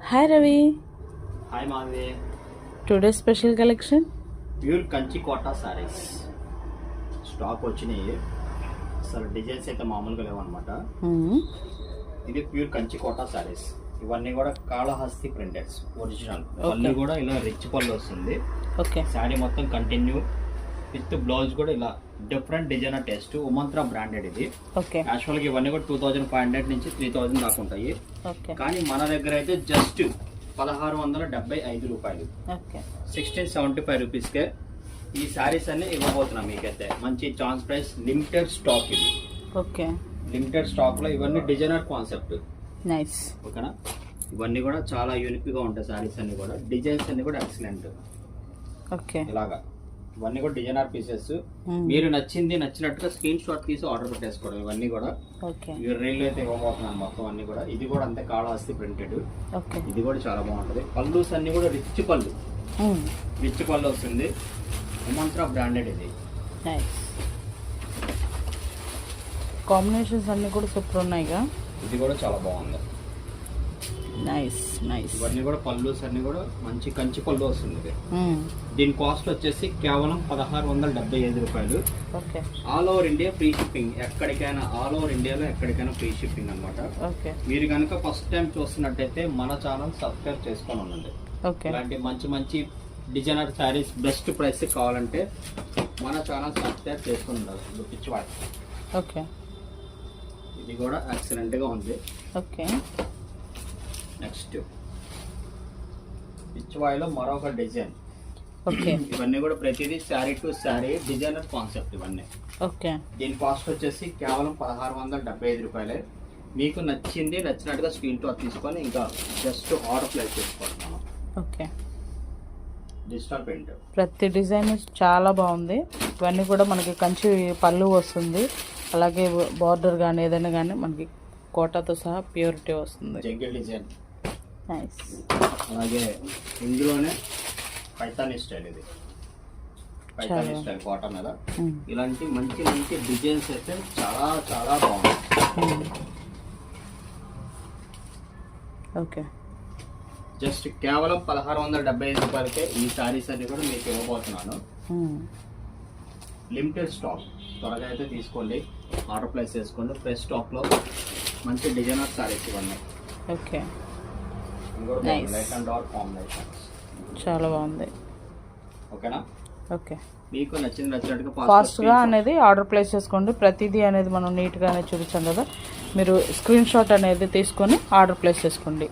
Hi Ravi hi Madhavi today special collection pure Kanchi Kota saris stock వచ్చినాయి అసలు designs అయితే మామూలుగా లేవన్నమాట. ఇది ప్యూర్ కంచి కోటా సారీస్ ఇవన్నీ కూడా కాళహస్తి ప్రింటెడ్స్ ఒరిజినల్ ఇవన్నీ కూడా ఇలా రిచ్ పళ్ళు వస్తుంది. ఓకే శారీ మొత్తం కంటిన్యూ విత్ బ్లౌజ్ కూడా ఇలా different designer taste Umantra branded ఇది. ఓకే. యాక్చువల్గా ఇవన్నీ కూడా టూ థౌజండ్ ఫైవ్ హండ్రెడ్ నుంచి త్రీ థౌజండ్ దాకా ఉంటాయి. ఓకే. కానీ మన దగ్గర అయితే జస్ట్ పదహారు వందల డెబ్బై ఐదు రూపాయలు. ఓకే. సిక్స్టీన్ సెవెంటీ ఫైవ్ రూపీస్కే ఈ శారీస్ అన్ని ఇవ్వబోతున్నాం మీకైతే. మంచి ఛాన్స్ ప్రైస్ లిమిటెడ్ స్టాక్ ఇది. ఓకే. లిమిటెడ్ స్టాక్లో ఇవన్నీ డిజైనర్ కాన్సెప్ట్ నైస్ ఓకేనా? ఇవన్నీ కూడా చాలా యూనిక్గా ఉంటాయి శారీస్ అన్ని కూడా. డిజైన్స్ అన్ని కూడా ఎక్సలెంట్ ఓకే. ఇలాగా. ఇవన్నీ కూడా డిజైనర్ పీసెస్. మీరు నచ్చింది నచ్చినట్టుగా స్క్రీన్ షాట్ తీసి ఆర్డర్ పెట్టేసుకోవడం ఇవన్నీ కూడా. ఓకే. ఇవి రీల్ అయితే ఇవ్వబోతున్నాను మొత్తం అన్ని కూడా. ఇది కూడా అంతే కాళహస్తి ప్రింటెడ్ ఇది కూడా చాలా బాగుంటుంది. పళ్ళుస్ అన్ని కూడా రిచ్ పళ్ళు. రిచ్ పళ్ళు వస్తుంది. ఉమంత్రా బ్రాండెడ్ ఇది. నైస్ కాంబినేషన్స్ అన్నీ కూడా సూపర్ ఉన్నాయిగా. ఇది కూడా చాలా బాగుంది. నైస్ నైస్ ఇవన్నీ కూడా పళ్ళుస్ అన్ని కూడా మంచి కంచి పళ్ళు వస్తుంది. ఇది దీని కాస్ట్ వచ్చేసి కేవలం పదహారు వందల డెబ్బై ఐదు రూపాయలు. Okay all over India free shipping ఎక్కడికైనా ఆల్ ఓవర్ ఇండియాలో ఎక్కడికైనా ఫ్రీ షిప్పింగ్ అన్నమాట. ఓకే మీరు కనుక ఫస్ట్ టైం చూస్తున్నట్టయితే మన ఛానల్ సబ్స్క్రైబ్ చేసుకొని ఉండండి. ఓకే ఇలాంటి మంచి మంచి డిజైనర్ శారీస్ బెస్ట్ ప్రైస్ కావాలంటే మన ఛానల్ సబ్స్క్రైబ్ చేసుకొని ఉండాలి. పిచ్చి వాటి ఓకే ఇది కూడా ఎక్సలెంట్గా ఉంది. ఓకే నెక్స్ట్ పిచ్చివాయిలో మరొక డిజైన్ ఓకే ఇవన్నీ కూడా ప్రతిదీ sari to sari designer concept ఇవన్నీ ఓకే దీని కాస్ట్ వచ్చేసి కేవలం పదహారు వందల డెబ్బై ఐదు రూపాయలే. మీకు నచ్చింది నచ్చినట్టుగా స్క్రీన్ షాట్ తీసుకొని ఇంకా జస్ట్ ఆర్డర్ ప్లేస్ చేసుకోవాలి మనం. ఓకే డిజిటల్ ప్రింట్ ప్రతి డిజైన్ చాలా బాగుంది. ఇవన్నీ కూడా మనకి కంచి పళ్ళు వస్తుంది. అలాగే బార్డర్ కానీ ఏదైనా కానీ మనకి కోటాతో సహా ప్యూరిటీ వస్తుంది. జంగిల్ డిజైన్ అలాగే ఇందులోనే పైతానీ స్టైల్ ఇది. పైతానీ. స్టైల్ కాటన్ మీద ఇలాంటి మంచి మంచి డిజైన్స్ అయితే చాలా చాలా బాగుంది ఓకే జస్ట్ కేవలం పదహారు వందల డెబ్బై ఐదు రూపాయలకే ఈ శారీస్ అన్ని కూడా మీకు ఇవ్వబోతున్నాను. లిమిటెడ్ స్టాక్ త్వరగా అయితే తీసుకోండి. ఆర్డర్ ప్లేస్ చేసుకోండి. ఫ్రెష్ స్టాక్లో మంచి డిజైనర్ శారీస్ ఇవన్నీ okay. Light and dark combinations చాలా బాగుంది. ఓకేనా? ఓకే. మీకు నచ్చింది నచ్చినట్టుగా fast ఫాస్ట్గా అనేది ఆర్డర్ ప్లేస్ చేసుకోండి. ప్రతిదీ అనేది మనం నీట్గానే చూపించాం కదా. మీరు స్క్రీన్ షాట్ అనేది తీసుకొని ఆర్డర్ ప్లేస్ చేసుకోండి.